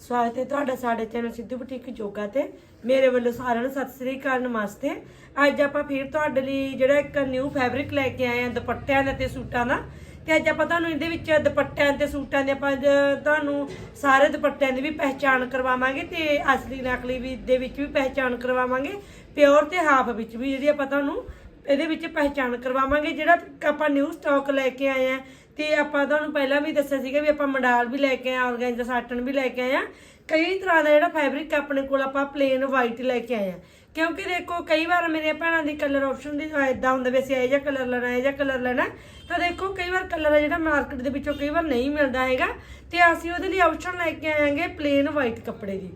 ਸਵਾਗਤ ਹੈ ਤੁਹਾਡਾ, ਸਾਡੇ ਚੈਨਲ ਸਿੱਧੂ ਬੁਟੀਕ ਜੋਗਾ ਤੇ। ਮੇਰੇ ਵੱਲੋਂ ਸਾਰਿਆਂ ਨੂੰ ਸਤਿ ਸ੍ਰੀ ਅਕਾਲ, ਨਮਸਤੇ। ਅੱਜ ਆਪਾਂ ਫਿਰ ਤੁਹਾਡੇ ਲਈ ਜਿਹੜਾ ਇੱਕ ਨਿਊ ਫੈਬਰਿਕ ਲੈ ਕੇ ਆਏ ਆ ਦੁਪੱਟਿਆਂ ਦਾ ਤੇ ਸੂਟਾਂ ਦਾ। ਤੇ ਅੱਜ ਆਪਾਂ ਤੁਹਾਨੂੰ ਇਹਦੇ ਵਿੱਚ ਦੁਪੱਟਿਆਂ ਤੇ ਸੂਟਾਂ ਦੇ ਆਪਾਂ ਤੁਹਾਨੂੰ ਸਾਰੇ ਦੁਪੱਟਿਆਂ ਦੀ ਵੀ ਪਹਿਚਾਣ ਕਰਵਾਵਾਂਗੇ ਤੇ ਅਸਲੀ ਨਕਲੀ ਵੀ ਦੇ ਵਿੱਚ ਵੀ ਪਹਿਚਾਣ ਕਰਵਾਵਾਂਗੇ। ਪਿਓਰ ਤੇ ਹਾਫ ਵਿੱਚ ਵੀ ਜਿਹੜੀ ਆਪਾਂ ਤੁਹਾਨੂੰ ਇਹਦੇ ਵਿੱਚ ਪਹਿਚਾਣ ਕਰਵਾਵਾਂਗੇ, ਜਿਹੜਾ ਆਪਾਂ ਨਿਊ ਸਟਾਕ ਲੈ ਕੇ ਆਏ ਆ ਤੇ ਆਪਾਂ ਤੁਹਾਨੂੰ ਪਹਿਲਾਂ ਵੀ ਦੱਸਿਆ ਸੀਗਾ ਵੀ ਆਪਾਂ ਮੰਡਾਲ ਵੀ ਲੈ ਕੇ ਆਏ ਆਰਗੈਂਜਾ ਸਾਟਨ ਵੀ ਲੈ ਕੇ ਆਏ ਆ। ਕਈ ਤਰ੍ਹਾਂ ਦਾ ਜਿਹੜਾ ਫੈਬਰਿਕ ਆਪਣੇ ਕੋਲ ਆਪਾਂ ਪਲੇਨ ਵਾਈਟ ਲੈ ਕੇ ਆਏ ਆ। ਕਿਉਂਕਿ ਦੇਖੋ, ਕਈ ਵਾਰ ਮੇਰੀਆਂ ਭੈਣਾਂ ਦੀ ਕਲਰ ਆਪਸ਼ਨ ਦੀ ਇਦਾਂ ਹੁੰਦਾ ਵੀ ਅਸੀਂ ਇਹ ਜਿਹਾ ਕਲਰ ਲੈਣਾ, ਇਹ ਜਿਹਾ ਕਲਰ ਲੈਣਾ। ਤਾਂ ਦੇਖੋ, ਕਈ ਵਾਰ ਕਲਰ ਹੈ ਜਿਹੜਾ ਮਾਰਕੀਟ ਦੇ ਵਿੱਚੋਂ ਕਈ ਵਾਰ ਨਹੀਂ ਮਿਲਦਾ ਹੈਗਾ। ਤੇ ਅਸੀਂ ਉਹਦੇ ਲਈ ਆਪਸ਼ਨ ਲੈ ਕੇ ਆਏਗੇ ਪਲੇਨ ਵਾਈਟ ਕੱਪੜੇ ਦੀ।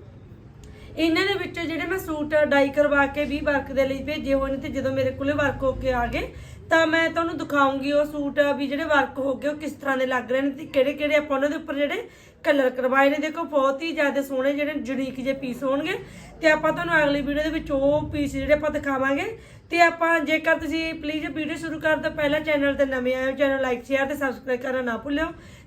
ਇਹਨਾਂ ਦੇ ਵਿੱਚ ਜਿਹੜੇ ਮੈਂ ਸੂਟ ਡਾਈ ਕਰਵਾ ਕੇ ਵੀ ਵਰਕ ਦੇ ਲਈ ਭੇਜੇ ਹੋਏ ਨੇ ਤੇ ਜਦੋਂ ਮੇਰੇ ਕੋਲੇ ਵਰਕ ਹੋ ਕੇ ਆ ਗਏ ਤਾਂ ਮੈਂ ਤੁਹਾਨੂੰ ਦਿਖਾਉਂਗੀ ਉਹ ਸੂਟ ਵੀ ਜਿਹੜੇ ਵਰਕ ਹੋ ਗਏ, ਉਹ ਕਿਸ ਤਰ੍ਹਾਂ ਦੇ ਲੱਗ ਰਹੇ ਨੇ ਤੇ ਕਿਹੜੇ ਕਿਹੜੇ ਆਪਾਂ ਉਹਨਾਂ ਦੇ ਉੱਪਰ ਜਿਹੜੇ ਕਲਰ ਕਰਵਾਏ ਨੇ। ਦੇਖੋ, ਬਹੁਤ ਹੀ ਜ਼ਿਆਦਾ ਸੋਹਣੇ ਜਿਹੜੇ ਜੁਨੀਕ ਜੇ ਪੀਸ ਹੋਣਗੇ ਤੇ ਆਪਾਂ ਤੁਹਾਨੂੰ ਅਗਲੀ ਵੀਡੀਓ ਦੇ ਵਿੱਚ ਉਹ ਪੀਸ ਜਿਹੜੇ ਆਪਾਂ ਦਿਖਾਵਾਂਗੇ। ਤੇ ਆਪਾਂ ਜੇਕਰ ਤੁਸੀਂ ਪਲੀਜ਼ ਵੀਡੀਓ ਸ਼ੁਰੂ ਕਰਨ ਤੋਂ ਪਹਿਲਾਂ ਚੈਨਲ ਤੇ ਨਵੇਂ ਆਏ ਹੋ ਚੈਨਲ ਲਾਈਕ ਸ਼ੇਅਰ ਤੇ ਸਬਸਕ੍ਰਾਈਬ ਕਰਨਾ ਨਾ ਭੁੱਲਿਓ।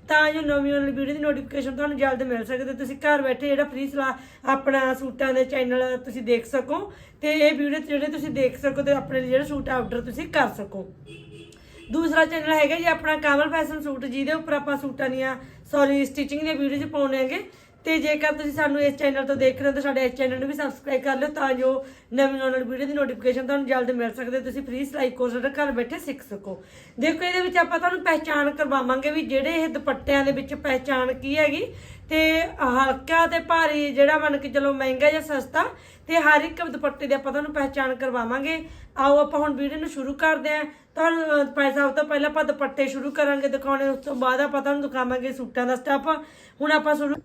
ਤਾਂ ਜੋ ਨਵੀਂ ਆਉਣ ਵਾਲੀ ਵੀਡੀਓ ਦੀ ਨੋਟੀਫਿਕੇਸ਼ਨ ਤੁਹਾਨੂੰ ਜਲਦ ਮਿਲ ਸਕੇ ਤੇ ਤੁਸੀਂ ਘਰ ਬੈਠੇ ਜਿਹੜਾ ਫ੍ਰੀ ਸਲਾਹ ਆਪਣਾ ਸੂਟਾਂ ਦੇ ਚੈਨਲ ਤੁਸੀਂ ਦੇਖ ਸਕੋ ਤੇ ਇਹ ਵੀਡੀਓ ਜਿਹੜੇ ਤੁਸੀਂ ਦੇਖ ਸਕੋ ਤੇ ਆਪਣੇ ਲਈ ਜਿਹੜਾ ਸੂਟ ਆਰਡਰ ਤੁਸੀਂ ਕਰ ਸਕੋ। ਦੂਸਰਾ ਚੈਨਲ ਹੈਗਾ ਜੀ ਆਪਣਾ ਕਾਮਲ ਫੈਸ਼ਨ ਸੂਟ ਜਿਹਦੇ ਉੱਪਰ ਆਪਾਂ ਸੂਟਾਂ ਦੀਆਂ ਸੌਰੀ ਸਟਿਚਿੰਗ ਦੀਆਂ ਵੀਡੀਓਜ਼ ਪਾਉਣੇ ਹੈਗੇ। ਤੇ ਜੇਕਰ ਤੁਸੀਂ ਸਾਨੂੰ ਇਸ ਚੈਨਲ ਤੋਂ ਦੇਖ ਰਹੇ ਹੋ ਤਾਂ ਸਾਡੇ ਇਸ ਚੈਨਲ ਨੂੰ ਵੀ ਸਬਸਕ੍ਰਾਈਬ ਕਰ ਲਿਓ ਤਾਂ ਜੋ ਨਵੀਂ ਆਉਣ ਵਾਲੀ ਵੀਡੀਓ ਦੀ ਨੋਟੀਫਿਕੇਸ਼ਨ ਤੁਹਾਨੂੰ ਜਲਦ ਮਿਲ ਸਕਦੇ ਤੁਸੀਂ ਫ੍ਰੀ ਸਿਲਾਈ ਕੋਰਸ ਜਿਹੜਾ ਘਰ ਬੈਠੇ ਸਿੱਖ ਸਕੋ। ਦੇਖੋ, ਇਹਦੇ ਵਿੱਚ ਆਪਾਂ ਤੁਹਾਨੂੰ ਪਹਿਚਾਣ ਕਰਵਾਵਾਂਗੇ ਵੀ ਜਿਹੜੇ ਇਹ ਦੁਪੱਟਿਆਂ ਦੇ ਵਿੱਚ ਪਹਿਚਾਣ ਕੀ ਹੈਗੀ ਤੇ ਹਲਕਾ ਤੇ ਭਾਰੀ ਜਿਹੜਾ ਮੰਨ ਕੇ ਚਲੋ ਮਹਿੰਗਾ ਜਾਂ ਸਸਤਾ ਤੇ ਹਰ ਇੱਕ ਦੁਪੱਟੇ ਦੀ ਆਪਾਂ ਤੁਹਾਨੂੰ ਪਹਿਚਾਣ ਕਰਵਾਵਾਂਗੇ। ਆਓ, ਆਪਾਂ ਹੁਣ ਵੀਡੀਓ ਨੂੰ ਸ਼ੁਰੂ ਕਰਦੇ ਆਂ ਤੁਹਾਨੂੰ ਭਾਈ ਤੋਂ ਪਹਿਲਾਂ ਆਪਾਂ ਦੁਪੱਟੇ ਸ਼ੁਰੂ ਕਰਾਂਗੇ, ਦਿਖਾਉਣੇ, ਉਸ ਤੋਂ ਬਾਅਦ ਆਪਾਂ ਤੁਹਾਨੂੰ ਦਿਖਾਵਾਂਗੇ ਸੂਟਾਂ ਦਾ ਸਟੈਪ ਹੁਣ ਆਪਾਂ ਸ਼ੁਰੂ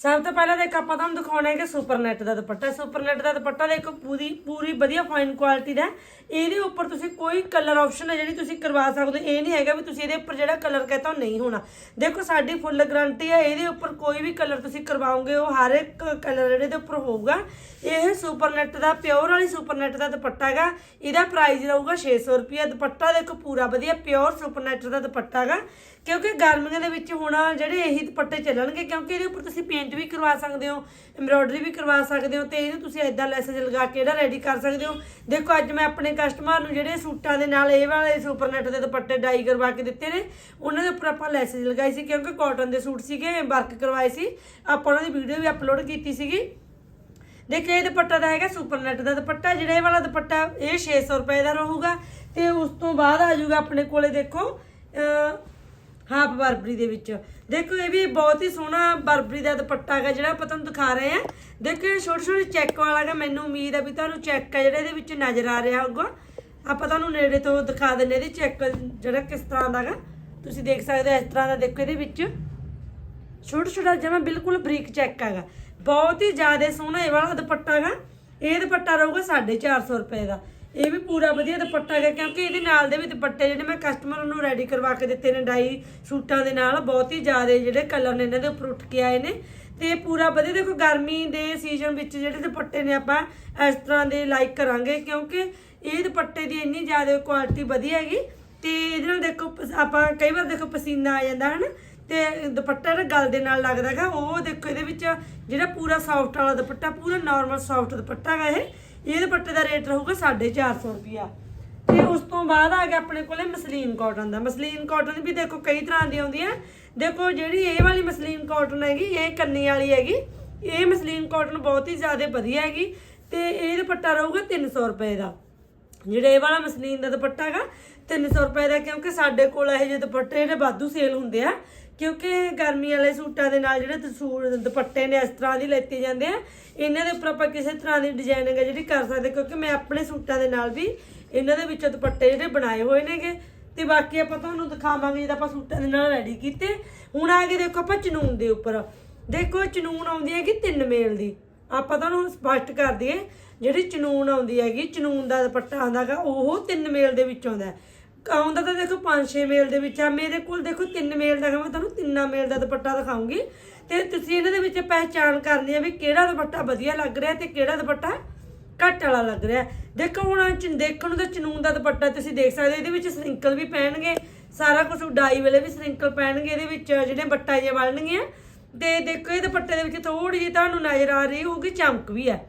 ਸਭ ਤੋਂ ਪਹਿਲਾਂ ਦੇਖ ਆਪਾਂ ਤੁਹਾਨੂੰ ਦਿਖਾਉਣਾ ਹੈ ਕਿ ਸੁਪਰਨੈਟ ਦਾ ਦੁਪੱਟਾ। ਸੁਪਰਨੈਟ ਦਾ ਦੁਪੱਟਾ ਦੇਖੋ ਪੂਰੀ ਪੂਰੀ ਵਧੀਆ ਫਾਈਨ ਕੁਆਲਿਟੀ ਦਾ ਇਹਦੇ ਉੱਪਰ ਤੁਸੀਂ ਕੋਈ ਕਲਰ ਆਪਸ਼ਨ ਹੈ ਜਿਹੜੀ ਤੁਸੀਂ ਕਰਵਾ ਸਕਦੇ ਹੋ। ਇਹ ਨਹੀਂ ਹੈਗਾ ਵੀ ਤੁਸੀਂ ਇਹਦੇ ਉੱਪਰ ਜਿਹੜਾ ਕਲਰ ਕਹਤਾ ਉਹ ਨਹੀਂ ਹੋਣਾ। ਦੇਖੋ ਸਾਡੀ ਫੁੱਲ ਗਰੰਟੀ ਹੈ, ਇਹਦੇ ਉੱਪਰ ਕੋਈ ਵੀ ਕਲਰ ਤੁਸੀਂ ਕਰਵਾਓਗੇ, ਉਹ ਹਰ ਇੱਕ ਕਲਰ ਜਿਹੜੇ ਦੇ ਉੱਪਰ ਹੋਊਗਾ। ਇਹ ਸੁਪਰਨੈਟ ਦਾ ਪਿਓਰ ਵਾਲੀ ਸੁਪਰਨੈਟ ਦਾ ਦੁਪੱਟਾ ਹੈਗਾ। ਇਹਦਾ ਪ੍ਰਾਈਸ ਰਹੂਗਾ 600 ਰੁਪਏ ਦੁਪੱਟਾ ਦੇਖੋ ਪੂਰਾ ਵਧੀਆ ਪਿਓਰ ਸੁਪਰਨੈਟ ਦਾ ਦੁਪੱਟਾ ਹੈਗਾ। ਕਿਉਂਕਿ ਗਰਮੀਆਂ ਦੇ ਵਿੱਚ ਹੁਣ ਜਿਹੜੇ ਇਹੀ ਦੁਪੱਟੇ ਚੱਲਣਗੇ, ਕਿਉਂਕਿ ਇਹਦੇ ਉੱਪਰ ਤੁਸੀਂ ਪੇਂਟ ਵੀ ਕਰਵਾ ਸਕਦੇ ਹੋ ਐਮਬ੍ਰੋਇਡਰੀ ਵੀ ਕਰਵਾ ਸਕਦੇ ਹੋ ਤੇ ਇਹਨੂੰ ਤੁਸੀਂ ਇਦਾਂ ਲੈਸੇਜ ਲਗਾ ਕੇ ਇਹਦਾ ਰੈਡੀ ਕਰ ਸਕਦੇ ਹੋ। ਦੇਖੋ, ਅੱਜ ਮੈਂ ਆਪਣੇ ਕਸਟਮਰ ਨੂੰ ਜਿਹੜੇ ਸੂਟਾਂ ਦੇ ਨਾਲ ਇਹ ਵਾਲੇ ਸੁਪਰਨੈਟ ਦੇ ਦੁਪੱਟੇ ਡਾਈ ਕਰਵਾ ਕੇ ਦਿੱਤੇ ਨੇ, ਉਹਨਾਂ ਦੇ ਉੱਪਰ ਆਪਾਂ ਲੈਸੇਜ ਲਗਾਈ ਸੀ, ਕਿਉਂਕਿ ਕਾਟਨ ਦੇ ਸੂਟ ਸੀਗੇ ਵਰਕ ਕਰਵਾਏ ਸੀ। ਆਪਾਂ ਉਹਨਾਂ ਦੀ ਵੀਡੀਓ ਵੀ ਅਪਲੋਡ ਕੀਤੀ ਸੀਗੀ। ਦੇਖੋ, ਇਹ ਦੁਪੱਟਾ ਦਾ ਹੈਗਾ ਸੁਪਰਨੈਟ ਦਾ ਦੁਪੱਟਾ, ਜਿਹੜਾ ਇਹ ਵਾਲਾ ਦੁਪੱਟਾ ਇਹ 600 ਰੁਪਏ ਦਾ ਰਹੂਗਾ ਤੇ ਉਸ ਤੋਂ ਬਾਅਦ ਆ ਜਾਊਗਾ ਆਪਣੇ ਕੋਲੇ ਦੇਖੋ ਹਾਫ ਬਰਬਰੀ ਦੇ ਵਿੱਚ। ਦੇਖੋ, ਇਹ ਵੀ ਬਹੁਤ ਹੀ ਸੋਹਣਾ ਬਰਬਰੀ ਦਾ ਦੁਪੱਟਾ ਹੈਗਾ ਜਿਹੜਾ ਆਪਾਂ ਤੁਹਾਨੂੰ ਦਿਖਾ ਰਹੇ ਆ ਦੇਖੋ, ਇਹ ਛੋਟੇ ਛੋਟੇ ਚੈੱਕ ਵਾਲਾ ਹੈਗਾ। ਮੈਨੂੰ ਉਮੀਦ ਹੈ ਵੀ ਤੁਹਾਨੂੰ ਚੈੱਕ ਹੈ ਜਿਹੜਾ ਇਹਦੇ ਵਿੱਚ ਨਜ਼ਰ ਆ ਰਿਹਾ ਹੋਊਗਾ। ਆਪਾਂ ਤੁਹਾਨੂੰ ਨੇੜੇ ਤੋਂ ਦਿਖਾ ਦਿੰਨੇ ਇਹਦੇ ਚੈੱਕ ਜਿਹੜਾ ਕਿਸ ਤਰ੍ਹਾਂ ਦਾ ਹੈਗਾ। ਤੁਸੀਂ ਦੇਖ ਸਕਦੇ ਹੋ ਇਸ ਤਰ੍ਹਾਂ ਦਾ ਦੇਖੋ ਇਹਦੇ ਵਿੱਚ। ਛੋਟਾ ਛੋਟਾ ਜਿਵੇਂ ਬਿਲਕੁਲ ਬਰੀਕ ਚੈੱਕ ਹੈਗਾ। ਬਹੁਤ ਹੀ ਜ਼ਿਆਦਾ ਸੋਹਣਾ ਇਹ ਵਾਲਾ ਦੁਪੱਟਾ ਹੈਗਾ। ਇਹ ਦੁਪੱਟਾ ਰਹੂਗਾ 450 ਰੁਪਏ ਦਾ। ਇਹ ਵੀ ਪੂਰਾ ਵਧੀਆ ਦੁਪੱਟਾ ਹੈਗਾ, ਕਿਉਂਕਿ ਇਹਦੇ ਨਾਲ ਦੇ ਵੀ ਦੁਪੱਟੇ ਜਿਹੜੇ ਮੈਂ ਕਸਟਮਰ ਨੂੰ ਰੈਡੀ ਕਰਵਾ ਕੇ ਦਿੱਤੇ ਨੇ ਡਾਈ ਸੂਟਾਂ ਦੇ ਨਾਲ, ਬਹੁਤ ਹੀ ਜ਼ਿਆਦਾ ਜਿਹੜੇ ਕਲਰ ਨੇ ਇਹਨਾਂ ਦੇ ਉੱਪਰ ਉੱਠ ਕੇ ਆਏ ਨੇ। ਤੇ ਪੂਰਾ ਵਧੀਆ, ਦੇਖੋ ਗਰਮੀ ਦੇ ਸੀਜ਼ਨ ਵਿੱਚ ਜਿਹੜੇ ਦੁਪੱਟੇ ਨੇ ਆਪਾਂ ਇਸ ਤਰ੍ਹਾਂ ਦੇ ਲਾਈਕ ਕਰਾਂਗੇ, ਕਿਉਂਕਿ ਇਹ ਦੁਪੱਟੇ ਦੀ ਇੰਨੀ ਜ਼ਿਆਦਾ ਕੁਆਲਿਟੀ ਵਧੀਆ ਹੈਗੀ। ਤੇ ਇਹਦੇ ਨਾਲ ਦੇਖੋ, ਪਸ- ਆਪਾਂ ਕਈ ਵਾਰ ਦੇਖੋ ਪਸੀਨਾ ਆ ਜਾਂਦਾ, ਹਨ? ਤੇ ਦੁਪੱਟਾ ਜਿਹੜਾ ਗਲ ਦੇ ਨਾਲ ਲੱਗਦਾ ਹੈਗਾ, ਉਹ ਦੇਖੋ ਇਹਦੇ ਵਿੱਚ ਜਿਹੜਾ ਪੂਰਾ ਸੌਫਟ ਵਾਲਾ ਦੁਪੱਟਾ, ਪੂਰਾ ਨਾਰਮਲ ਸੌਫਟ ਦੁਪੱਟਾ ਹੈਗਾ ਇਹ। ਇਹ ਦੁਪੱਟੇ ਦਾ ਰੇਟ ਰਹੂਗਾ 450 ਰੁਪਿਆ ਤੇ ਉਸ ਤੋਂ ਬਾਅਦ ਆ ਗਿਆ ਆਪਣੇ ਕੋਲੇ ਮਸਲੀਨ ਕਾਟਨ ਦਾ। ਮਸਲੀਨ ਕਾਟਨ ਵੀ ਦੇਖੋ ਕਈ ਤਰ੍ਹਾਂ ਦੀ ਆਉਂਦੀ ਆ ਦੇਖੋ ਜਿਹੜੀ ਇਹ ਵਾਲੀ ਮਸਲੀਨ ਕਾਟਨ ਹੈਗੀ, ਇਹ ਕੰਨੀ ਵਾਲੀ ਹੈਗੀ, ਇਹ ਮਸਲੀਨ ਕਾਟਨ ਬਹੁਤ ਹੀ ਜ਼ਿਆਦਾ ਵਧੀਆ ਹੈਗੀ ਤੇ ਇਹ ਦੁਪੱਟਾ ਰਹੂਗਾ 300 ਰੁਪਏ ਦਾ। ਜਿਹੜਾ ਇਹ ਵਾਲਾ ਮਸਲੀਨ ਦਾ ਦੁਪੱਟਾ ਹੈਗਾ 300 ਰੁਪਏ ਦਾ, ਕਿਉਂਕਿ ਸਾਡੇ ਕੋਲ ਇਹ ਜਿਹੇ ਦੁਪੱਟੇ ਜਿਹੜੇ ਵਾਧੂ ਸੇਲ ਹੁੰਦੇ ਆ। ਕਿਉਂਕਿ ਗਰਮੀ ਵਾਲੇ ਸੂਟਾਂ ਦੇ ਨਾਲ ਜਿਹੜੇ ਤਸੂਰ ਦੁਪੱਟੇ ਨੇ ਇਸ ਤਰ੍ਹਾਂ ਦੀ ਲੈਤੇ ਜਾਂਦੇ ਆ, ਇਹਨਾਂ ਦੇ ਉੱਪਰ ਆਪਾਂ ਕਿਸੇ ਤਰ੍ਹਾਂ ਦੀ ਡਿਜ਼ਾਈਨਿੰਗ ਹੈ ਜਿਹੜੀ ਕਰ ਸਕਦੇ ਕਿਉਂਕਿ ਮੈਂ ਆਪਣੇ ਸੂਟਾਂ ਦੇ ਨਾਲ ਵੀ ਇਹਨਾਂ ਦੇ ਵਿੱਚੋਂ ਦੁਪੱਟੇ ਜਿਹੜੇ ਬਣਾਏ ਹੋਏ ਨੇਗੇ। ਤੇ ਬਾਕੀ ਆਪਾਂ ਤੁਹਾਨੂੰ ਦਿਖਾਵਾਂਗੇ ਜਦੋਂ ਆਪਾਂ ਸੂਟਾਂ ਦੇ ਨਾਲ ਰੈਡੀ ਕੀਤੇ। ਹੁਣ ਆ ਗਏ ਦੇਖੋ ਆਪਾਂ ਚਨੂਨ ਦੇ ਉੱਪਰ। ਦੇਖੋ, ਚਨੂਨ ਆਉਂਦੀ ਹੈਗੀ ਤਿੰਨ ਮੇਲ ਦੀ। ਆਪਾਂ ਤੁਹਾਨੂੰ ਸਪਸ਼ਟ ਕਰ ਦਈਏ, ਜਿਹੜੀ ਚਨੂਨ ਆਉਂਦੀ ਹੈਗੀ, ਚਨੂਨ ਦਾ ਦੁਪੱਟਾ ਆਉਂਦਾਗਾ ਉਹ ਤਿੰਨ ਮੇਲ ਦੇ ਵਿੱਚ ਆਉਂਦਾ ਆਉਂਦਾ ਤਾਂ ਦੇਖੋ 5-6 ਮੇਲ ਦੇ ਵਿੱਚ ਆ ਮੇਰੇ ਕੋਲ ਦੇਖੋ 3 ਮੇਲ ਦਾ ਹੈਗਾ ਮੈਂ ਤੁਹਾਨੂੰ ਤਿੰਨਾਂ ਮੇਲ ਦਾ ਦੁਪੱਟਾ ਦਿਖਾਉਂਗੀ। ਤੇ ਤੁਸੀਂ ਇਹਨਾਂ ਦੇ ਵਿੱਚ ਪਹਿਚਾਣ ਕਰਨੀ ਹੈ ਵੀ ਕਿਹੜਾ ਦੁਪੱਟਾ ਵਧੀਆ ਲੱਗ ਰਿਹਾ ਤੇ ਕਿਹੜਾ ਦੁਪੱਟਾ ਘੱਟ ਵਾਲਾ ਲੱਗ ਰਿਹਾ। ਦੇਖੋ ਹੁਣ ਚ- ਦੇਖਣ ਨੂੰ ਤਾਂ ਚਨੂਨ ਦਾ ਦੁਪੱਟਾ ਤੁਸੀਂ ਦੇਖ ਸਕਦੇ ਹੋ, ਇਹਦੇ ਵਿੱਚ ਸਰਿੰਕਲ ਵੀ ਪੈਣਗੇ ਸਾਰਾ ਕੁਝ ਉਡਾਈ ਵੇਲੇ ਵੀ ਸਰਿੰਕਲ ਪੈਣਗੇ ਇਹਦੇ ਵਿੱਚ ਜਿਹੜੇ ਬੱਟਾ ਜਿਹਾ ਵਲਣਗੀਆਂ। ਤੇ ਦੇਖੋ ਇਹ ਦੁਪੱਟੇ ਦੇ ਵਿੱਚ ਥੋੜੀ ਜਿਹੀ ਤੁਹਾਨੂੰ ਨਜ਼ਰ ਆ ਰਹੀ ਹੋਊਗੀ ਚਮਕ ਵੀ ਹੈ।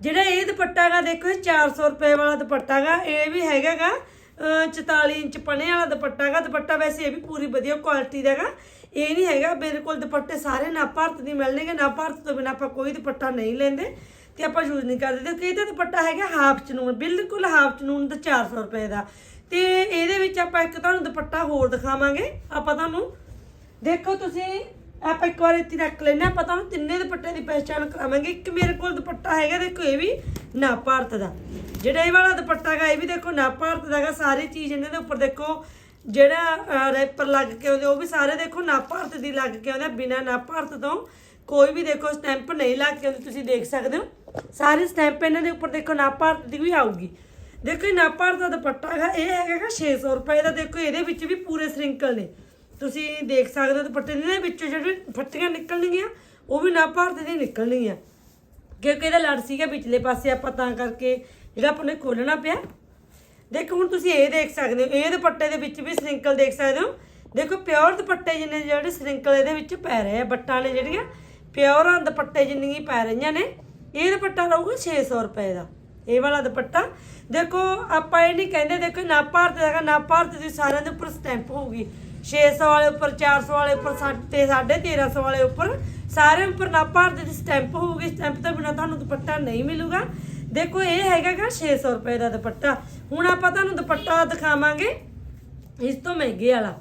ਜਿਹੜਾ ਇਹ ਦੁਪੱਟਾ ਗਾ ਦੇਖੋ ਇਹ 400 ਰੁਪਏ ਵਾਲਾ ਦੁਪੱਟਾ ਗਾ ਇਹ ਵੀ ਹੈਗਾ ਗਾ 44 ਇੰਚ ਪਣੇ ਵਾਲਾ ਦੁਪੱਟਾ ਹੈਗਾ, ਦੁਪੱਟਾ ਵੈਸੇ ਇਹ ਵੀ ਪੂਰੀ ਵਧੀਆ ਕੁਆਲਿਟੀ ਦਾ ਗਾ ਇਹ ਨਹੀਂ ਹੈਗਾ ਮੇਰੇ ਕੋਲ ਦੁਪੱਟੇ ਸਾਰੇ ਨਾ ਭਾਰਤ ਦੇ ਮਿਲਣਗੇ ਨਾ ਭਾਰਤ ਤੋਂ ਬਿਨਾਂ ਆਪਾਂ ਕੋਈ ਦੁਪੱਟਾ ਨਹੀਂ ਲੈਂਦੇ। ਤੇ ਆਪਾਂ ਯੂਜ਼ ਨਹੀਂ ਕਰਦੇ। ਦੇਖੋ ਇਹ ਤਾਂ ਦੁਪੱਟਾ ਹੈਗਾ ਹਾਫ ਚਨੂਨ ਬਿਲਕੁਲ ਹਾਫ ਚਨੂਨ ਦਾ 400 ਰੁਪਏ ਦਾ। ਤੇ ਇਹਦੇ ਵਿੱਚ ਆਪਾਂ ਇੱਕ ਤੁਹਾਨੂੰ ਦੁਪੱਟਾ ਹੋਰ ਦਿਖਾਵਾਂਗੇ। ਆਪਾਂ ਤੁਹਾਨੂੰ, ਦੇਖੋ ਤੁਸੀਂ, ਆਪਾਂ ਇੱਕ ਵਾਰ ਇੱਥੇ ਰੱਖ ਲੈਣਾ ਆਪਾਂ ਤੁਹਾਨੂੰ ਤਿੰਨੇ ਦੁਪੱਟੇ ਦੀ ਪਹਿਚਾਣ ਕਰਾਵਾਂਗੇ। ਇੱਕ ਮੇਰੇ ਕੋਲ ਦੁਪੱਟਾ ਹੈਗਾ, ਦੇਖੋ ਇਹ ਵੀ ਨਾ ਭਾਰਤ ਦਾ। ਜਿਹੜਾ ਇਹ ਵਾਲਾ ਦੁਪੱਟਾ ਹੈਗਾ, ਇਹ ਵੀ ਦੇਖੋ ਨਾ ਭਾਰਤ ਦਾ ਹੈਗਾ, ਸਾਰੀ ਚੀਜ਼ ਇਹਨਾਂ ਦੇ ਉੱਪਰ ਦੇਖੋ, ਜਿਹੜਾ ਰੈਪਰ ਲੱਗ ਕੇ ਆਉਂਦੇ, ਉਹ ਵੀ ਸਾਰੇ ਦੇਖੋ ਨਾ ਭਾਰਤ ਦੀ ਲੱਗ ਕੇ ਆਉਂਦਾ, ਬਿਨਾ ਨਾ ਭਾਰਤ ਤੋਂ ਕੋਈ ਵੀ ਦੇਖੋ ਸਟੈਂਪ ਨਹੀਂ ਲੱਗ ਕੇ ਆਉਂਦੀ, ਤੁਸੀਂ ਦੇਖ ਸਕਦੇ ਹੋ। ਸਾਰੇ ਸਟੈਂਪ ਇਹਨਾਂ ਦੇ ਉੱਪਰ ਦੇਖੋ, ਨਾ ਭਾਰਤ ਦੀ ਵੀ ਆਊਗੀ। ਦੇਖੋ ਇਹ ਨਾ ਭਾਰਤ ਦਾ ਦੁਪੱਟਾ ਹੈਗਾ, ਇਹ ਹੈਗਾ 600 ਰੁਪਏ ਦਾ, ਦੇਖੋ ਇਹਦੇ ਵਿੱਚ ਵੀ ਪੂਰੇ ਸ੍ਰਿੰਕਲ ਨੇ। ਤੁਸੀਂ ਦੇਖ ਸਕਦੇ ਹੋ ਦੁਪੱਟੇ ਦੇ ਵਿੱਚੋਂ ਜਿਹੜੀ ਫੱਟੀਆਂ ਨਿਕਲਣਗੀਆਂ, ਉਹ ਵੀ ਨਾ ਭਾਰਤ ਦੀ ਨਿਕਲਣਗੀਆਂ। ਕਿਉਂਕਿ ਇਹਦਾ ਲੜ ਸੀਗਾ ਪਿਛਲੇ ਪਾਸੇ, ਆਪਾਂ ਤਾਂ ਕਰਕੇ ਜਿਹੜਾ ਆਪਾਂ ਨੇ ਖੋਲਣਾ ਪਿਆ। ਦੇਖੋ, ਹੁਣ ਤੁਸੀਂ ਇਹ ਦੇਖ ਸਕਦੇ ਹੋ, ਇਹ ਦੁਪੱਟੇ ਦੇ ਵਿੱਚ ਵੀ ਸ੍ਰਿੰਕਲ ਦੇਖ ਸਕਦੇ ਹੋ। ਦੇਖੋ, ਪਿਓਰ ਦੁਪੱਟੇ ਜਿੰਨੇ ਜਿਹੜੇ ਸ੍ਰਿੰਕਲ ਇਹਦੇ ਵਿੱਚ ਪੈ ਰਹੇ ਆ, ਬੱਟਾਂ ਨੇ ਜਿਹੜੀਆਂ, ਪਿਓਰ ਦੁਪੱਟੇ ਜਿੰਨੀ ਪੈ ਰਹੀਆਂ ਨੇ, ਇਹ ਦੁਪੱਟਾ ਰਹੂਗਾ 600 ਰੁਪਏ ਦਾ। ਇਹ ਵਾਲਾ ਦੁਪੱਟਾ, ਦੇਖੋ, ਆਪਾਂ ਇਹ ਨਹੀਂ ਕਹਿੰਦੇ, ਦੇਖੋ, ਨਾ ਭਾਰਤ ਦਾ ਨਾ ਭਾਰਤ ਦੀ ਸਾਰਿਆਂ ਦੇ ਉੱਪਰ ਸਟੈਂਪ ਹੋਊਗੀ। 600 ਵਾਲੇ ਉੱਪਰ 400 ਵਾਲੇ ਉੱਪਰ ਤੇ 1350 ਵਾਲੇ ਉੱਪਰ, ਸਾਰਿਆਂ ਉੱਪਰ ਨਾ ਭਾਰਤ ਦੀ ਸਟੈਂਪ ਹੋਊਗੀ। ਸਟੈਂਪ ਤੋਂ ਬਿਨਾਂ ਤੁਹਾਨੂੰ ਦੁਪੱਟਾ ਨਹੀਂ ਮਿਲੂਗਾ। ਦੇਖੋ, ਇਹ ਹੈਗਾ ਗਾ 600 ਰੁਪਏ ਦਾ ਦੁਪੱਟਾ। ਹੁਣ ਆਪਾਂ ਤੁਹਾਨੂੰ ਦੁਪੱਟਾ ਦਿਖਾਵਾਂਗੇ, ਇਸ ਤੋਂ ਮਹਿੰਗੇ ਵਾਲਾ।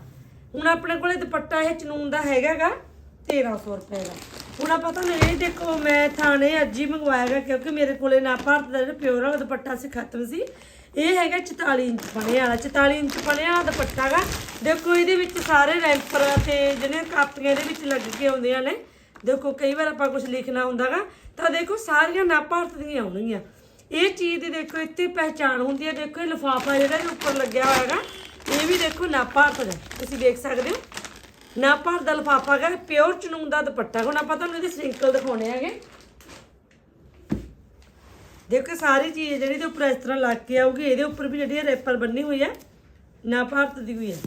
ਹੁਣ ਆਪਣੇ ਕੋਲੇ ਦੁਪੱਟਾ ਇਹ ਚਨੂਨ ਦਾ ਹੈਗਾ ਗਾ 1300 ਰੁਪਏ ਦਾ। ਹੁਣ ਆਪਾਂ ਤੁਹਾਨੂੰ ਇਹ ਦੇਖੋ, ਮੈਂ ਥਾਣੇ ਅੱਜ ਹੀ ਮੰਗਵਾਇਆ ਗਾ, ਕਿਉਂਕਿ ਮੇਰੇ ਕੋਲੇ ਨਾ ਭਾਰਤ ਦਾ ਜਿਹੜਾ ਪਿਓਰ ਵਾਲਾ ਦੁਪੱਟਾ ਸੀ, ਖਤਮ ਸੀ। ਇਹ ਹੈਗਾ 44 ਇੰਚ ਪਣੇ ਵਾਲਾ 44 ਇੰਚ ਪਣੇ ਵਾਲਾ ਦੁਪੱਟਾ ਗਾ। ਦੇਖੋ, ਇਹਦੇ ਵਿੱਚ ਸਾਰੇ ਰੈਂਪਰ ਤੇ ਜਿਹੜੀਆਂ ਕਾਪੀਆਂ ਇਹਦੇ ਵਿੱਚ ਲੱਗ ਕੇ ਆਉਂਦੀਆਂ ਨੇ। ਦੇਖੋ, ਕਈ ਵਾਰ ਆਪਾਂ ਕੁਝ ਲਿਖਣਾ ਹੁੰਦਾਗਾ ਤਾਂ ਦੇਖੋ, ਸਾਰੀਆਂ ਨਾ ਭਾਰਤ ਦੀਆਂ ਆਉਣਗੀਆਂ। ਇਹ ਚੀਜ਼ ਦੀ ਦੇਖੋ, ਇੱਥੇ ਪਹਿਚਾਣ ਹੁੰਦੀ ਹੈ। ਦੇਖੋ, ਇਹ ਲਿਫਾਫਾ ਜਿਹੜਾ ਇਹ ਉੱਪਰ ਲੱਗਿਆ ਹੋਇਆ ਹੈਗਾ। ਇਹ ਵੀ ਦੇਖੋ ਨਾ ਭਾਰਤ ਦਾ ਤੁਸੀਂ ਦੇਖ ਸਕਦੇ ਹੋ। ਨਾ ਭਾਰਤ ਦਾ ਲਿਫਾਫਾ ਹੈਗਾ, ਪਿਓਰ ਚਨੂਨ ਦਾ ਦੁਪੱਟਾ। ਹੁਣ ਆਪਾਂ ਤੁਹਾਨੂੰ ਇਹਦੇ ਸ੍ਰਿੰਕਲ ਦਿਖਾਉਣੇ ਹੈਗੇ। ਦੇਖੋ ਸਾਰੀ ਚੀਜ਼ ਜਿਹੜੀ ਦੇ ਉੱਪਰ ਇਸ ਤਰ੍ਹਾਂ ਲੱਗ ਕੇ ਆਊਗੀ। ਇਹਦੇ ਉੱਪਰ ਵੀ ਜਿਹੜੀ ਰੈਪਰ ਬੰਨੀ ਹੋਈ ਹੈ ਨਾ ਭਾਰਤ ਦੀ ਹੋਈ ਹੈ।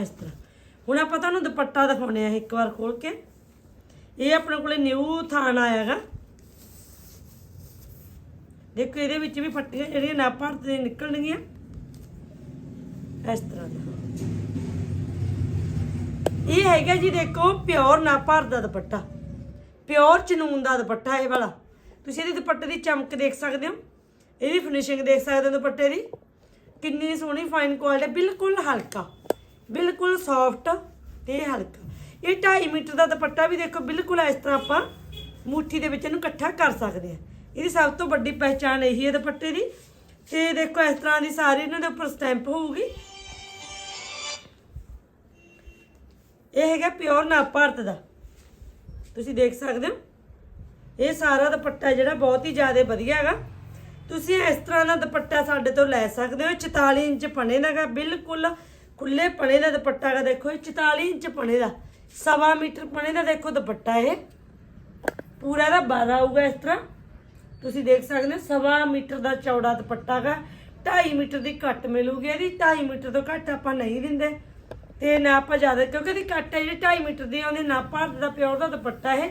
ਇਸ ਤਰ੍ਹਾਂ। ਹੁਣ ਆਪਾਂ ਤੁਹਾਨੂੰ ਦੁਪੱਟਾ ਦਿਖਾਉਣੇ ਆ ਇੱਕ ਵਾਰ ਖੋਲ ਕੇ। ਇਹ ਆਪਣੇ ਕੋਲੇ ਨਿਊ ਥਾਨ ਆਇਆਗਾ ਦੇਖੋ, ਇਹਦੇ ਵਿੱਚ ਵੀ ਫੱਟੀਆਂ ਜਿਹੜੀਆਂ ਨਾ ਭਾਰਤ ਦੀਆਂ ਨਿਕਲਣਗੀਆਂ। ਇਸ ਤਰ੍ਹਾਂ ਦਾ ਇਹ ਹੈਗਾ ਜੀ ਦੇਖੋ ਪਿਓਰ ਨਾ ਭਾਰਤ ਦਾ ਦੁਪੱਟਾ। ਪਿਓਰ ਚਨੂਨ ਦਾ ਦੁਪੱਟਾ ਇਹ ਵਾਲਾ। ਤੁਸੀਂ ਇਹਦੇ ਦੁਪੱਟੇ ਦੀ ਚਮਕ ਦੇਖ ਸਕਦੇ ਹੋ। ਇਹਦੀ ਫਿਨਿਸ਼ਿੰਗ ਦੇਖ ਸਕਦੇ ਹੋ ਦੁਪੱਟੇ ਦੀ। ਕਿੰਨੀ ਸੋਹਣੀ ਫਾਈਨ ਕੁਆਲਿਟੀ ਬਿਲਕੁਲ ਹਲਕਾ। ਬਿਲਕੁਲ ਸੌਫਟ ਤੇ ਹਲਕਾ। ਇਹ 2.5 ਮੀਟਰ ਦਾ ਦੁਪੱਟਾ ਵੀ ਦੇਖੋ, ਬਿਲਕੁਲ ਇਸ ਤਰ੍ਹਾਂ ਆਪਾਂ ਮੁੱਠੀ ਦੇ ਵਿੱਚ ਇਹਨੂੰ ਇਕੱਠਾ ਕਰ ਸਕਦੇ ਆ ਇਹਦੀ ਸਭ ਤੋਂ ਵੱਡੀ ਪਹਿਚਾਣ ਇਹੀ ਹੈ ਦੁਪੱਟੇ ਦੀ। ਤੇ ਦੇਖੋ, ਇਸ ਤਰ੍ਹਾਂ ਦੀ ਸਾਰੀ ਇਹਨਾਂ ਦੇ ਉੱਪਰ ਸਟੈਂਪ ਹੋਊਗੀ। ਇਹ ਹੈਗਾ ਪਿਓਰ ਨਾ ਭਾਰਤ ਦਾ। ਤੁਸੀਂ ਦੇਖ ਸਕਦੇ ਹੋ। ਇਹ ਸਾਰਾ ਦੁਪੱਟਾ ਜਿਹੜਾ ਬਹੁਤ ਹੀ ਜ਼ਿਆਦਾ ਵਧੀਆ ਹੈਗਾ। ਤੁਸੀਂ ਇਸ ਤਰ੍ਹਾਂ ਦਾ ਦੁਪੱਟਾ ਸਾਡੇ ਤੋਂ ਲੈ ਸਕਦੇ ਹੋ। 44 ਇੰਚ ਪਣੇ ਦਾ ਹੈਗਾ, ਬਿਲਕੁਲ ਖੁੱਲੇ ਪਣੇ ਦਾ ਦੁਪੱਟਾ ਹੈਗਾ। ਦੇਖੋ, ਇਹ 44 ਇੰਚ ਪਣੇ ਦਾ। ਸਵਾ ਮੀਟਰ ਪਣੇ ਦਾ ਦੇਖੋ ਦੁਪੱਟਾ ਇਹ। ਪੂਰਾ ਦਾ 12 ਆਊਗਾ ਇਸ ਤਰ੍ਹਾਂ। ਤੁਸੀਂ ਦੇਖ ਸਕਦੇ ਹੋ, ਸਵਾ ਮੀਟਰ ਦਾ ਚੌੜਾ ਦੁਪੱਟਾ ਹੈਗਾ। 2.5 ਮੀਟਰ ਦੀ ਕੱਟ ਮਿਲੂਗੀ ਇਹਦੀ। 2.5 ਮੀਟਰ ਤੋਂ ਘੱਟ ਆਪਾਂ ਨਹੀਂ ਦਿੰਦੇ। ਤੇ ਨਾ ਆਪਾਂ ਜ਼ਿਆਦਾ, ਕਿਉਂਕਿ ਇਹਦੀ ਕੱਟ ਹੈ ਜਿਹੜੀ 2.5 ਮੀਟਰ ਦੀ ਆਉਂਦੀ ਨਾ ਭਾਰਤ ਦਾ ਪਿਓਰ ਦਾ ਦੁਪੱਟਾ ਇਹ।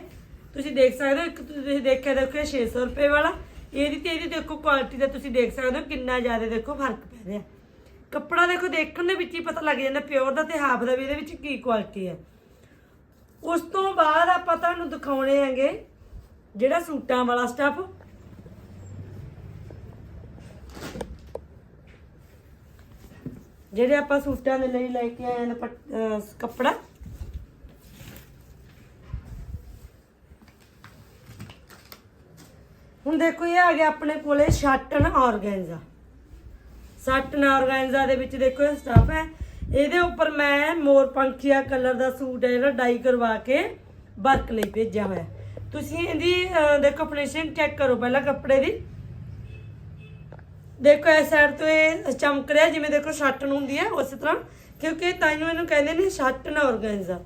ਤੁਸੀਂ ਦੇਖ ਸਕਦੇ ਹੋ, ਇੱਕ ਤੁਸੀਂ ਦੇਖਿਆ ਦੇਖੋ, ਇਹ 600 ਰੁਪਏ ਵਾਲਾ। ਇਹਦੀ ਤੇ ਇਹਦੀ ਦੇਖੋ ਕੁਆਲਿਟੀ ਦਾ ਤੁਸੀਂ ਦੇਖ ਸਕਦੇ ਹੋ, ਕਿੰਨਾ ਜ਼ਿਆਦਾ ਦੇਖੋ ਫ਼ਰਕ ਪੈ ਰਿਹਾ। ਕੱਪੜਾ ਦੇਖੋ ਦੇਖਣ ਦੇ ਵਿੱਚ ਹੀ ਪਤਾ ਲੱਗ ਜਾਂਦਾ, ਪਿਓਰ ਦਾ ਤੇ ਹਾਫ ਦਾ ਵੀ ਇਹਦੇ ਵਿੱਚ ਕੀ ਕੁਆਲਿਟੀ ਹੈ। ਉਸ ਤੋਂ ਬਾਅਦ ਆਪਾਂ ਤੁਹਾਨੂੰ ਦਿਖਾਉਣੇ ਹੈਗੇ ਜਿਹੜਾ ਸੂਟਾਂ ਵਾਲਾ ਸਟੱਫ ਜਿਹੜੇ ਆਪਾਂ ਸੂਟਾਂ ਦੇ ਲਈ ਲੈ ਕੇ ਆਏ ਨੇ ਕੱਪੜਾ। ਹੁਣ ਦੇਖੋ ਇਹ ਆ ਗਿਆ ਆਪਣੇ ਕੋਲੇ ਸ਼ਾਟਨ ਆਰਗੈਂਜ਼ਾ ਸੱਟਨ ਆਰਗੈਂਜ਼ਾ ਦੇ ਵਿੱਚ ਦੇਖੋ ਇਹ ਸਟਫ ਹੈ। ਇਹਦੇ ਉੱਪਰ ਮੈਂ ਮੋਰ ਪੰਖੀਆ ਕਲਰ ਦਾ ਸੂਟ ਹੈ ਜਿਹੜਾ ਡਾਈ ਕਰਵਾ ਕੇ ਵਰਕ ਲਈ ਭੇਜਿਆ ਹੋਇਆ ਤੁਸੀਂ ਇਹਦੀ ਦੇਖੋ ਫਿਨਿਸ਼ਿੰਗ ਚੈੱਕ ਕਰੋ ਪਹਿਲਾਂ ਕੱਪੜੇ ਦੀ। ਦੇਖੋ ਇਸ ਸਾਈਡ ਤੋਂ ਇਹ ਚਮਕ ਰਿਹਾ, ਜਿਵੇਂ ਦੇਖੋ ਸ਼ਾਟਨ ਹੁੰਦੀ ਹੈ ਉਸੇ ਤਰ੍ਹਾਂ, ਕਿਉਂਕਿ ਤਾਈਓ ਇਹਨੂੰ ਕਹਿੰਦੇ ਨੇ ਸ਼ਾਟਨ ਆਰਗੈਂਜ਼ਾ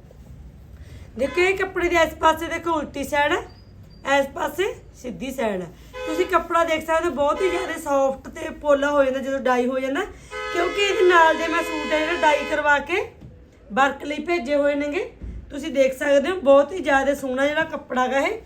ਦੇਖੋ ਇਹ ਕੱਪੜੇ ਦੇ ਇਸ ਪਾਸੇ ਦੇਖੋ ਉਲਟੀ ਸਾਈਡ ਹੈ, ਇਸ ਪਾਸੇ ਸਿੱਧੀ ਸਾਈਡ ਹੈ। ਤੁਸੀਂ ਕੱਪੜਾ ਦੇਖ ਸਕਦੇ ਹੋ, ਬਹੁਤ ਹੀ ਜ਼ਿਆਦਾ ਸੌਫਟ ਤੇ ਪੋਲਾ ਹੋ ਜਾਂਦਾ ਜਦੋਂ ਡਾਈ ਹੋ ਜਾਂਦਾ। ਕਿਉਂਕਿ ਇਹਦੇ ਨਾਲ ਦੇ ਮੈਂ ਸੂਟ ਹੈ ਜਿਹੜਾ ਡਾਈ ਕਰਵਾ ਕੇ ਵਰਕ ਲਈ ਭੇਜੇ ਹੋਏ ਨੇਗੇ। ਤੁਸੀਂ ਦੇਖ ਸਕਦੇ ਹੋ, ਬਹੁਤ ਹੀ ਜ਼ਿਆਦਾ ਸੋਹਣਾ ਜਿਹੜਾ ਕੱਪੜਾ ਗਾ ਇਹ।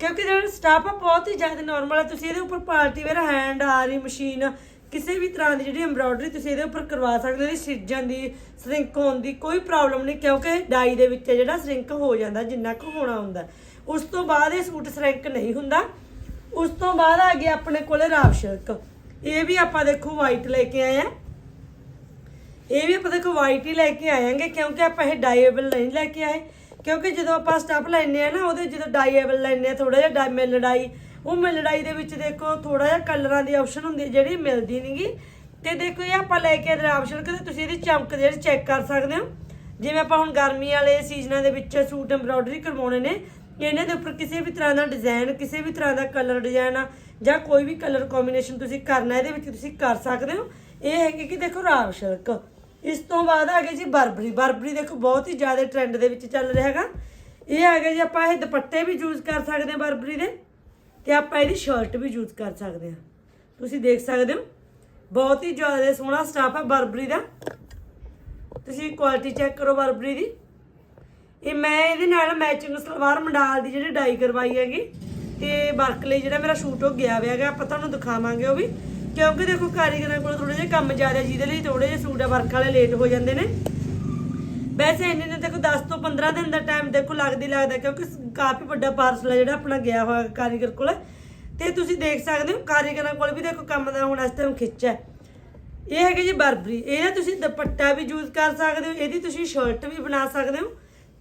ਕਿਉਂਕਿ ਜਿਹੜਾ ਸਟਾਫ ਆ, ਬਹੁਤ ਹੀ ਜ਼ਿਆਦਾ ਨਾਰਮਲ ਆ। ਤੁਸੀਂ ਇਹਦੇ ਉੱਪਰ ਪਾਰਟੀ ਵੇਅਰ ਹੈਂਡ ਆਰੀ ਮਸ਼ੀਨ, ਕਿਸੇ ਵੀ ਤਰ੍ਹਾਂ ਦੀ ਜਿਹੜੀ ਐਮਬ੍ਰੋਇਡਰੀ ਤੁਸੀਂ ਇਹਦੇ ਉੱਪਰ ਕਰਵਾ ਸਕਦੇ ਹੋ, ਇਹਦੀ ਸਿੱਜਣ ਦੀ ਸਰਿੰਕ ਹੋਣ ਦੀ ਕੋਈ ਪ੍ਰੋਬਲਮ ਨਹੀਂ। ਕਿਉਂਕਿ ਡਾਈ ਦੇ ਵਿੱਚ ਜਿਹੜਾ ਸਰਿੰਕ ਹੋ ਜਾਂਦਾ, ਜਿੰਨਾ ਕੁ ਹੋਣਾ ਹੁੰਦਾ। ਉਸ ਤੋਂ ਬਾਅਦ ਇਹ ਸੂਟ ਸਰਿੰਕ ਨਹੀਂ ਹੁੰਦਾ। ਉਸ ਤੋਂ ਬਾਅਦ ਆ ਗਿਆ ਆਪਣੇ ਕੋਲੇ ਰਾਫ ਸ਼ਰਕ। ਇਹ ਵੀ ਆਪਾਂ ਦੇਖੋ ਵਾਈਟ ਲੈ ਕੇ ਆਏ ਆ। ਇਹ ਵੀ ਆਪਾਂ ਦੇਖੋ ਵਾਈਟ ਹੀ ਲੈ ਕੇ ਆਏਗੇ ਕਿਉਂਕਿ ਆਪਾਂ ਇਹ ਡਾਈਏਬਲ ਨਹੀਂ ਲੈ ਕੇ ਆਏ। ਕਿਉਂਕਿ ਜਦੋਂ ਆਪਾਂ ਸਟੱਪ ਲੈਨੇ ਆ ਨਾ, ਉਹਦੇ ਜਦੋਂ ਡਾਈਏਬਲ ਲੈਨੇ ਆ ਥੋੜਾ ਜਿਹਾ ਡਾਈ ਮਿਲੜਾਈ ਉਹ ਮਿਲ ਦੇ ਵਿੱਚ ਦੇਖੋ ਥੋੜਾ ਜਿਹਾ ਕਲਰਾਂ ਦੀ ਆਪਸ਼ਨ ਹੁੰਦੀ ਜਿਹੜੀ ਮਿਲਦੀ ਨਹੀਂਗੀ ਤੇ ਦੇਖੋ ਇਹ ਆਪਾਂ ਲੈ ਕੇ ਰਾਮ ਸ਼ਰਕ ਤੇ ਤੁਸੀਂ ਇਹਦੀ ਚਮਕ ਜਿਹੜੀ ਚੈੱਕ ਕਰ ਸਕਦੇ ਹੋ। ਜਿਵੇਂ ਆਪਾਂ ਹੁਣ ਗਰਮੀ ਵਾਲੇ ਸੀਜ਼ਨਾਂ ਦੇ ਵਿੱਚ ਸੂਟ ਐਮਬ੍ਰੋਇਡਰੀ ਕਰਵਾਉਣੇ ਨੇ ਕਿ ਇਹਨਾਂ ਦੇ ਉੱਪਰ ਕਿਸੇ ਵੀ ਤਰ੍ਹਾਂ ਦਾ ਡਿਜ਼ਾਈਨ ਕਿਸੇ ਵੀ ਤਰ੍ਹਾਂ ਦਾ ਕਲਰ ਡਿਜ਼ਾਈਨ ਆ, ਜਾਂ ਕੋਈ ਵੀ ਕਲਰ ਕੰਬੀਨੇਸ਼ਨ ਤੁਸੀਂ ਕਰਨਾ, ਇਹਦੇ ਵਿੱਚ ਤੁਸੀਂ ਕਰ ਸਕਦੇ ਹੋ। ਇਹ ਹੈਗੀ ਕਿ ਦੇਖੋ ਰਾਵ ਸ਼ਰਕ ਇਸ ਤੋਂ ਬਾਅਦ ਆ ਗਿਆ ਜੀ ਬਰਬਰੀ। ਬਰਬਰੀ ਦੇਖੋ ਬਹੁਤ ਹੀ ਜ਼ਿਆਦਾ ਟ੍ਰੈਂਡ ਦੇ ਵਿੱਚ ਚੱਲ ਰਿਹਾ ਹੈਗਾ। ਇਹ ਆ ਗਿਆ ਜੀ ਆਪਾਂ ਇਹ ਦੁਪੱਟੇ ਵੀ ਯੂਜ਼ ਕਰ ਸਕਦੇ ਹਾਂ ਬਰਬਰੀ ਦੇ, ਤੇ ਆਪਾਂ ਇਹਦੀ ਸ਼ਰਟ ਵੀ ਯੂਜ਼ ਕਰ ਸਕਦੇ ਹਾਂ। ਤੁਸੀਂ ਦੇਖ ਸਕਦੇ ਹੋ, ਬਹੁਤ ਹੀ ਜ਼ਿਆਦਾ ਸੋਹਣਾ ਸਟਾਫ ਹੈ ਬਰਬਰੀ ਦਾ। ਤੁਸੀਂ ਕੁਆਲਿਟੀ ਚੈੱਕ ਕਰੋ ਬਰਬਰੀ ਦੀ। ਇਹ ਮੈਂ ਇਹਦੇ ਨਾਲ ਮੈਚਿੰਗ ਸਲਵਾਰ ਮੰਡਾਲ ਦੀ ਜਿਹੜੀ ਡਾਈ ਕਰਵਾਈ ਹੈਗੀ, ਤੇ ਵਰਕ ਲਈ ਜਿਹੜਾ ਮੇਰਾ ਸ਼ੂਟ ਹੋ ਗਿਆ ਹੋਇਆ ਹੈਗਾ ਆਪਾਂ ਤੁਹਾਨੂੰ ਦਿਖਾਵਾਂਗੇ ਉਹ ਵੀ। ਕਿਉਂਕਿ ਦੇਖੋ ਕਾਰੀਗਰਾਂ ਕੋਲ ਥੋੜੇ ਜਿਹਾ ਕੰਮ ਜ਼ਿਆਦਾ ਜਿਹਦੇ ਲਈ ਥੋੜੇ ਜਿਹੇ ਸੂਟ ਵਰਕ ਵਾਲੇ ਲੇਟ ਹੋ ਜਾਂਦੇ ਨੇ। ਵੈਸੇ ਇੰਨੇ ਨੇ ਦੇਖੋ 10 ਤੋਂ 15 ਦਿਨ ਦਾ ਟਾਈਮ ਦੇਖੋ ਲੱਗਦੀ ਲੱਗਦਾ, ਕਿਉਂਕਿ ਕਾਫੀ ਵੱਡਾ ਪਾਰਸਲ ਹੈ ਜਿਹੜਾ ਆਪਣਾ ਗਿਆ ਹੋਇਆ ਕਾਰੀਗਰ ਕੋਲ। ਤੇ ਤੁਸੀਂ ਦੇਖ ਸਕਦੇ ਹੋ, ਕਾਰੀਗਰਾਂ ਕੋਲ ਵੀ ਦੇਖੋ ਕੰਮ ਦਾ ਹੁਣ ਇਸ ਟਾਈਮ ਖਿੱਚ ਹੈ। ਇਹ ਹੈਗੇ ਜੀ ਬਰਬਰੀ, ਇਹਦਾ ਤੁਸੀਂ ਦੁਪੱਟਾ ਵੀ ਯੂਜ਼ ਕਰ ਸਕਦੇ ਹੋ, ਇਹਦੀ ਤੁਸੀਂ ਸ਼ਰਟ ਵੀ ਬਣਾ ਸਕਦੇ ਹੋ।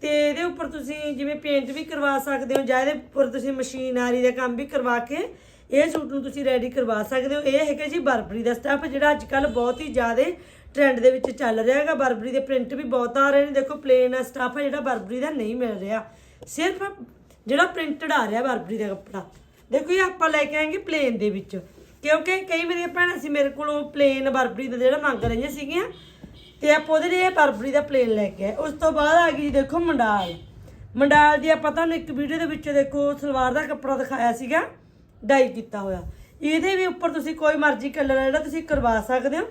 ਤੇ ਇਹਦੇ ਉੱਪਰ ਤੁਸੀਂ ਜਿਵੇਂ ਪੇਂਟ ਵੀ ਕਰਵਾ ਸਕਦੇ ਹੋ ਜਾਂ ਇਹਦੇ ਉੱਪਰ ਤੁਸੀਂ ਮਸ਼ੀਨਰੀ ਦਾ ਕੰਮ ਵੀ ਕਰਵਾ ਕੇ ਇਹ ਸੂਟ ਨੂੰ ਤੁਸੀਂ ਰੈਡੀ ਕਰਵਾ ਸਕਦੇ ਹੋ। ਇਹ ਹੈਗਾ ਜੀ ਬਰਬਰੀ ਦਾ ਸਟੱਫ ਜਿਹੜਾ ਅੱਜ ਕੱਲ ਬਹੁਤ ਹੀ ਜ਼ਿਆਦਾ ਟ੍ਰੈਂਡ ਦੇ ਵਿੱਚ ਚੱਲ ਰਿਹਾ ਹੈਗਾ। ਬਰਬਰੀ ਦੇ ਪ੍ਰਿੰਟ ਵੀ ਬਹੁਤ ਆ ਰਹੇ ਨੇ। ਦੇਖੋ ਪਲੇਨ ਸਟੱਫ ਹੈ ਜਿਹੜਾ ਬਰਬਰੀ ਦਾ ਨਹੀਂ ਮਿਲ ਰਿਹਾ। ਸਿਰਫ ਜਿਹੜਾ ਪ੍ਰਿੰਟਡ ਆ ਰਿਹਾ ਬਰਬਰੀ ਦਾ ਕੱਪੜਾ। ਦੇਖੋ ਇਹ ਆਪਾਂ ਲੈ ਕੇ ਆਏਂਗੇ ਪਲੇਨ ਦੇ ਵਿੱਚ। ਕਿਉਂਕਿ ਕਈ ਮੇਰੀਆਂ ਭੈਣਾਂ ਸੀ ਮੇਰੇ ਕੋਲੋਂ ਪਲੇਨ ਬਰਬਰੀ ਦਾ ਜਿਹੜਾ ਮੰਗ ਰਹੀਆਂ ਸੀਗੀਆਂ ਤੇ ਆਪਾਂ ਉਹਦੇ ਲਈ ਇਹ ਬਰਬਰੀ ਦਾ ਪਲੇਨ ਲੈ ਕੇ ਆਏ। ਉਸ ਤੋਂ ਬਾਅਦ ਆ ਗਈ ਜੀ ਦੇਖੋ ਮੰਡਾਲ। ਮੰਡਾਲ ਦੀ ਆਪਾਂ ਤੁਹਾਨੂੰ ਇੱਕ ਵੀਡੀਓ ਦੇ ਵਿੱਚ ਦੇਖੋ ਸਲਵਾਰ ਦਾ ਕੱਪੜਾ ਦਿਖਾਇਆ ਸੀਗਾ ਡਾਈ ਕੀਤਾ ਹੋਇਆ। ਇਹਦੇ ਵੀ ਉੱਪਰ ਤੁਸੀਂ ਕੋਈ ਮਰਜ਼ੀ ਕਲਰ ਜਿਹੜਾ ਤੁਸੀਂ ਕਰਵਾ ਸਕਦੇ ਹੋ।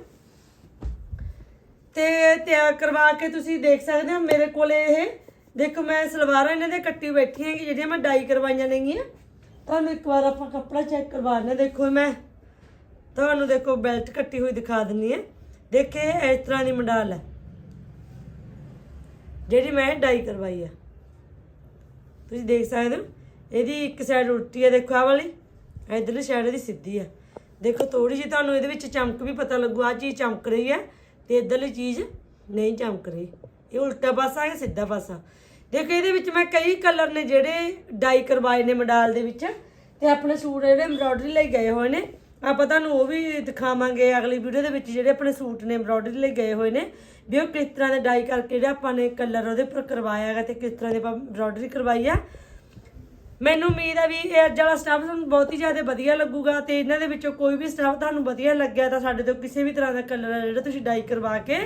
ਤੇ ਤਿਆਰ ਕਰਵਾ ਕੇ ਤੁਸੀਂ ਦੇਖ ਸਕਦੇ ਹੋ ਮੇਰੇ ਕੋਲ ਇਹ। ਦੇਖੋ ਮੈਂ ਸਲਵਾਰਾਂ ਇਹਨਾਂ ਦੇ ਕੱਟੀ ਬੈਠੀ ਹੈਗੀ, ਜਿਹੜੀਆਂ ਮੈਂ ਡਾਈ ਕਰਵਾਈਆਂ ਨੇਗੀਆਂ। ਤੁਹਾਨੂੰ ਇੱਕ ਵਾਰ ਆਪਾਂ ਕੱਪੜਾ ਚੈੱਕ ਕਰਵਾ ਲੈਂਦੇ ਦੇਖੋ ਮੈਂ ਤੁਹਾਨੂੰ ਦੇਖੋ ਬੈਲਟ ਕੱਟੀ ਹੋਈ ਦਿਖਾ ਦਿੰਨੀ ਹੈ। ਦੇਖੇ ਇਸ ਤਰ੍ਹਾਂ ਦੀ ਮੰਡਾਲ ਹੈ। ਜਿਹੜੀ ਮੈਂ ਡਾਈ ਕਰਵਾਈ ਹੈ ਤੁਸੀਂ ਦੇਖ ਸਕਦੇ ਹੋ, ਇਹਦੀ ਇੱਕ ਸਾਈਡ ਉਲਟੀ ਹੈ ਦੇਖੋ ਆ ਵਾਲੀ। ਇਧਰਲੀ ਸਾਈਡ ਇਹਦੀ ਸਿੱਧੀ ਹੈ ਦੇਖੋ ਥੋੜੀ ਜਿਹੀ ਤੁਹਾਨੂੰ ਇਹਦੇ ਵਿੱਚ ਚਮਕ ਵੀ ਪਤਾ ਲੱਗੂ ਆ ਚੀਜ਼ ਚਮਕ ਰਹੀ ਹੈ ਤੇ ਇਧਰਲੀ ਚੀਜ਼ ਨਹੀਂ ਚਮਕ ਰਹੀ। ਇਹ ਉਲਟਾ ਪਾਸਾ ਹੈ ਸਿੱਧਾ ਪਾਸਾ? ਦੇਖੋ ਇਹਦੇ ਵਿੱਚ ਮੈਂ ਕਈ ਕਲਰ ਨੇ ਜਿਹੜੇ ਡਾਈ ਕਰਵਾਏ ਨੇ ਮੰਡਾਲ ਦੇ ਵਿੱਚ ਤੇ ਆਪਣੇ ਸੂਟ ਜਿਹੜੇ ਐਮਬ੍ਰੋਇਡਰੀ ਲਈ ਗਏ ਹੋਏ ਨੇ। ਆਪਾਂ ਤੁਹਾਨੂੰ ਉਹ ਵੀ ਦਿਖਾਵਾਂਗੇ ਅਗਲੀ ਵੀਡੀਓ ਦੇ ਵਿੱਚ ਜਿਹੜੇ ਆਪਣੇ ਸੂਟ ਨੇ ਐਮਬ੍ਰੋਇਡਰੀ ਲਈ ਗਏ ਹੋਏ ਨੇ, ਵੀ ਉਹ ਕਿਸ ਤਰ੍ਹਾਂ ਦੇ ਡਾਈ ਕਰਕੇ ਜਿਹੜਾ ਆਪਾਂ ਨੇ ਕਲਰ ਉਹਦੇ ਉੱਪਰ ਕਰਵਾਇਆ ਹੈਗਾ ਤੇ ਕਿਸ ਤਰ੍ਹਾਂ ਦੀ ਆਪਾਂ ਐਮਬ੍ਰੋਇਡਰੀ ਕਰਵਾਈ ਆ। ਮੈਨੂੰ ਉਮੀਦ ਆ ਵੀ ਇਹ ਅੱਜ ਵਾਲਾ ਸਟਾਫ ਤੁਹਾਨੂੰ ਬਹੁਤ ਹੀ ਜ਼ਿਆਦਾ ਵਧੀਆ ਲੱਗੂਗਾ ਤੇ ਇਹਨਾਂ ਦੇ ਵਿੱਚੋਂ ਕੋਈ ਵੀ ਸਟਾਫ ਤੁਹਾਨੂੰ ਵਧੀਆ ਲੱਗਿਆ ਤਾਂ ਸਾਡੇ ਤੋਂ ਕਿਸੇ ਵੀ ਤਰ੍ਹਾਂ ਦਾ ਕਲਰ ਹੈ ਜਿਹੜਾ ਤੁਸੀਂ ਡਾਈ ਕਰਵਾ ਕੇ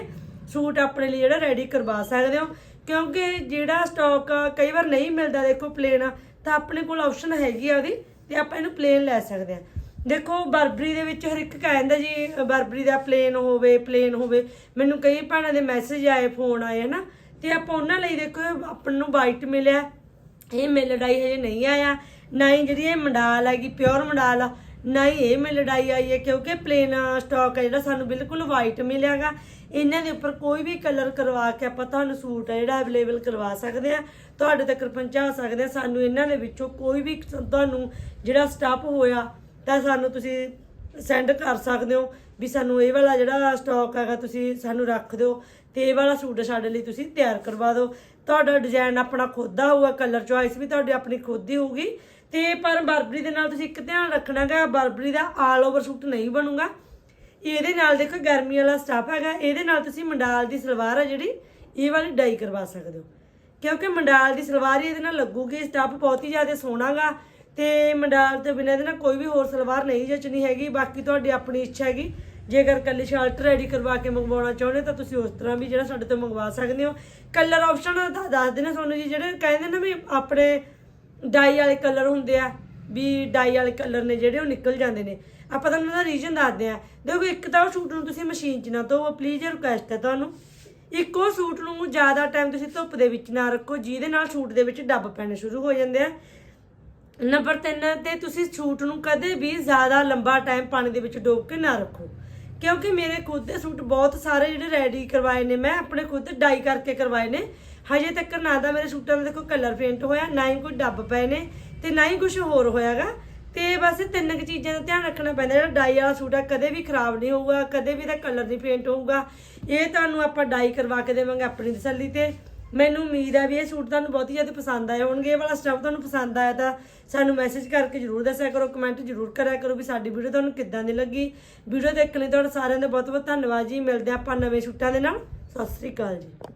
ਸੂਟ ਆਪਣੇ ਲਈ ਜਿਹੜਾ ਰੈਡੀ ਕਰਵਾ ਸਕਦੇ ਹੋ। ਕਿਉਂਕਿ ਜਿਹੜਾ ਸਟਾਕ ਕਈ ਵਾਰ ਨਹੀਂ ਮਿਲਦਾ ਦੇਖੋ ਪਲੇਨ ਤਾਂ ਆਪਣੇ ਕੋਲ ਆਪਸ਼ਨ ਹੈਗੀ ਆ ਉਹਦੀ ਤੇ ਆਪਾਂ ਇਹਨੂੰ ਪਲੇਨ ਲੈ ਸਕਦੇ ਆ। ਦੇਖੋ, ਬਰਬਰੀ ਦੇ ਵਿੱਚ ਹਰ ਇੱਕ ਕਹਿੰਦਾ ਜੀ, ਬਰਬਰੀ ਦਾ ਪਲੇਨ ਹੋਵੇ ਪਲੇਨ ਹੋਵੇ। ਮੈਨੂੰ ਕਈ ਭੈਣਾਂ ਦੇ ਮੈਸੇਜ ਆਏ ਫੋਨ ਆਏ, ਹਨਾ। ਤੇ ਆਪਾਂ ਉਹਨਾਂ ਲਈ ਦੇਖੋ ਆਪਾਂ ਨੂੰ ਵਾਈਟ ਮਿਲਿਆ। ਇਹ ਮਿਲ ਲੜਾਈ ਹਜੇ ਨਹੀਂ ਆਇਆ। ਨਾ ਹੀ ਜਿਹੜੀ ਇਹ ਮੰਡਾਲ ਹੈਗੀ ਪਿਓਰ ਮੰਡਾਲ ਆ। ਨਾ ਹੀ ਇਹ ਮਿਲ ਲੜਾਈ ਆਈ ਹੈ, ਕਿਉਂਕਿ ਪਲੇਨ ਸਟਾਕ ਹੈ ਜਿਹੜਾ ਸਾਨੂੰ ਬਿਲਕੁਲ ਵਾਈਟ ਮਿਲਿਆਗਾ। ਇਹਨਾਂ ਦੇ ਉੱਪਰ ਕੋਈ ਵੀ ਕਲਰ ਕਰਵਾ ਕੇ ਆਪਾਂ ਤੁਹਾਨੂੰ ਸੂਟ ਹੈ ਜਿਹੜਾ ਅਵੇਲੇਬਲ ਕਰਵਾ ਸਕਦੇ ਆ। ਤੁਹਾਡੇ ਤੱਕ ਪਹੁੰਚਾ ਸਕਦੇ ਆ। ਸਾਨੂੰ ਇਹਨਾਂ ਦੇ ਵਿੱਚੋਂ ਕੋਈ ਵੀ ਤੁਹਾਨੂੰ ਜਿਹੜਾ ਸਟਾਪ ਹੋਇਆ ਤਾਂ ਸਾਨੂੰ ਤੁਸੀਂ ਸੈਂਡ ਕਰ ਸਕਦੇ ਹੋ ਵੀ ਸਾਨੂੰ ਇਹ ਵਾਲਾ ਜਿਹੜਾ ਸਟਾਕ ਹੈਗਾ ਤੁਸੀਂ ਸਾਨੂੰ ਰੱਖ ਦਿਓ ਤੇ ਇਹ ਵਾਲਾ ਸੂਟ ਸਾਡੇ ਲਈ ਤੁਸੀਂ ਤਿਆਰ ਕਰਵਾ ਦਿਓ। ਤੁਹਾਡਾ ਡਿਜ਼ਾਈਨ ਆਪਣਾ ਖੁਦ ਦਾ ਹੋਊਗਾ ਕਲਰ ਚੁਆਇਸ ਵੀ ਤੁਹਾਡੀ ਆਪਣੀ ਖੁਦ ਦੀ ਹੋਊਗੀ। ਤੇ ਪਰ ਬਰਬਰੀ ਦੇ ਨਾਲ ਤੁਸੀਂ ਇੱਕ ਧਿਆਨ ਰੱਖਣਾਗਾ ਬਰਬਰੀ ਦਾ ਆਲ ਓਵਰ ਸੂਟ ਨਹੀਂ ਬਣੂਗਾ। ਇਹਦੇ ਨਾਲ ਦੇਖੋ ਗਰਮੀ ਵਾਲਾ ਸਟਾਫ ਹੈਗਾ, ਇਹਦੇ ਨਾਲ ਤੁਸੀਂ ਮੰਡਾਲ ਦੀ ਸਲਵਾਰ ਹੈ ਜਿਹੜੀ, ਇਹ ਵਾਲੀ ਡਾਈ ਕਰਵਾ ਸਕਦੇ ਹੋ। ਕਿਉਂਕਿ ਮੰਡਾਲ ਦੀ ਸਲਵਾਰ ਹੀ ਇਹਦੇ ਨਾਲ ਲੱਗੂਗੀ ਸਟਾਫ ਬਹੁਤ ਹੀ ਜ਼ਿਆਦਾ ਸੋਹਣਾਗਾ ਤੇ ਮੰਡਾਲ ਤੋਂ ਬਿਨਾਂ ਇਹਦੇ ਨਾਲ ਕੋਈ ਵੀ ਹੋਰ ਸਲਵਾਰ ਨਹੀਂ ਜਚਣੀ ਹੈਗੀ, ਬਾਕੀ ਤੁਹਾਡੀ ਆਪਣੀ ਇੱਛਾ ਹੈਗੀ। ਜੇਕਰ ਕੱਲੀ ਸ਼ਰਟ ਰੈਡੀ ਕਰਵਾ ਕੇ ਮੰਗਵਾਉਣਾ ਚਾਹੁੰਦੇ ਤਾਂ ਤੁਸੀਂ ਉਸ ਤਰ੍ਹਾਂ ਵੀ ਜਿਹੜਾ ਸਾਡੇ ਤੋਂ ਮੰਗਵਾ ਸਕਦੇ ਹੋ। ਕਲਰ ਆਪਸ਼ਨ ਦੱਸ ਦੇਣਾ ਤੁਹਾਨੂੰ ਜੀ, ਜਿਹੜੇ ਕਹਿੰਦੇ ਨੇ ਵੀ ਆਪਣੇ ਡਾਈ ਵਾਲੇ ਕਲਰ ਹੁੰਦੇ ਆ, ਵੀ ਡਾਈ ਵਾਲੇ ਕਲਰ ਨੇ ਜਿਹੜੇ ਉਹ ਨਿਕਲ ਜਾਂਦੇ ਨੇ। ਆਪਾਂ ਤੁਹਾਨੂੰ ਉਹਦਾ ਰੀਜ਼ਨ ਦੱਸਦੇ ਆ ਦੇਖੋ, ਇੱਕ ਤਾਂ ਉਹ ਸੂਟ ਨੂੰ ਤੁਸੀਂ ਮਸ਼ੀਨ 'ਚ ਨਾ ਧੋਵੋ ਪਲੀਜ਼ ਰਿਕੁਐਸਟ ਹੈ ਤੁਹਾਨੂੰ। ਇੱਕੋ ਸੂਟ ਨੂੰ ਜ਼ਿਆਦਾ ਟਾਈਮ ਤੁਸੀਂ ਧੁੱਪ ਦੇ ਵਿੱਚ ਨਾ ਰੱਖੋ, ਜਿਹਦੇ ਨਾਲ ਸੂਟ ਦੇ ਵਿੱਚ ਡੱਬ ਪੈਣੇ ਸ਼ੁਰੂ ਹੋ ਜਾਂਦੇ ਆ। ਨੰਬਰ 3 ਤੇ ਤੁਸੀਂ ਸੂਟ ਨੂੰ ਕਦੇ ਵੀ ਜ਼ਿਆਦਾ ਲੰਬਾ ਟਾਈਮ ਪਾਣੀ ਦੇ ਵਿੱਚ ਡੋਬ ਕੇ ਨਾ ਰੱਖੋ। ਕਿਉਂਕਿ ਮੇਰੇ ਖੁਦ ਦੇ ਸੂਟ ਬਹੁਤ ਸਾਰੇ ਜਿਹੜੇ ਰੈਡੀ ਕਰਵਾਏ ਨੇ, ਮੈਂ ਆਪਣੇ ਖੁਦ ਡਾਈ ਕਰਕੇ ਕਰਵਾਏ ਨੇ। ਹਜੇ ਤੱਕ ਨਾ ਤਾਂ ਮੇਰੇ ਸੂਟਾਂ ਦਾ ਦੇਖੋ ਕਲਰ ਪੇਂਟ ਹੋਇਆ, ਨਾ ਹੀ ਕੋਈ ਡੱਬ ਪਏ ਨੇ ਤੇ ਨਾ ਹੀ ਕੁਝ ਹੋਰ ਹੋਇਆਗਾ। ਤੇ ਬਸ ਤਿੰਨ ਕੁ ਚੀਜ਼ਾਂ ਦਾ ਧਿਆਨ ਰੱਖਣਾ ਪੈਂਦਾ, ਜਿਹੜਾ ਡਾਈ ਵਾਲਾ ਸੂਟ ਆ, ਕਦੇ ਵੀ ਖਰਾਬ ਨਹੀਂ ਹੋਊਗਾ, ਕਦੇ ਵੀ ਇਹਦਾ ਕਲਰ ਨਹੀਂ ਪੇਂਟ ਹੋਊਗਾ। ਇਹ ਤੁਹਾਨੂੰ ਆਪਾਂ ਡਾਈ ਕਰਵਾ ਕੇ ਦੇਵਾਂਗੇ ਆਪਣੀ ਤਸੱਲੀ ਤੇ। ਮੈਨੂੰ ਉਮੀਦ ਹੈ ਵੀ ਇਹ ਸੂਟ ਤੁਹਾਨੂੰ ਬਹੁਤ ਹੀ ਜ਼ਿਆਦਾ ਪਸੰਦ ਆਏ ਹੋਣਗੇ। ਇਹ ਵਾਲਾ ਸਟਫ ਤੁਹਾਨੂੰ ਪਸੰਦ ਆਇਆ ਤਾਂ ਸਾਨੂੰ ਮੈਸੇਜ ਕਰਕੇ ਜਰੂਰ ਦੱਸਿਆ ਕਰੋ ਕਮੈਂਟ ਜਰੂਰ ਕਰਿਆ ਕਰੋ ਵੀ ਸਾਡੀ ਵੀਡੀਓ ਤੁਹਾਨੂੰ ਕਿੱਦਾਂ ਦੀ ਲੱਗੀ। ਵੀਡੀਓ ਦੇਖਣ ਲਈ ਤੁਹਾਡਾ ਸਾਰਿਆਂ ਦਾ ਬਹੁਤ ਬਹੁਤ ਧੰਨਵਾਦ ਜੀ। ਮਿਲਦੇ ਹਾਂ ਆਪਾਂ ਨਵੇਂ ਸੂਟਾਂ ਦੇ ਨਾਲ। ਸਤਿ ਸ੍ਰੀ ਅਕਾਲ ਜੀ।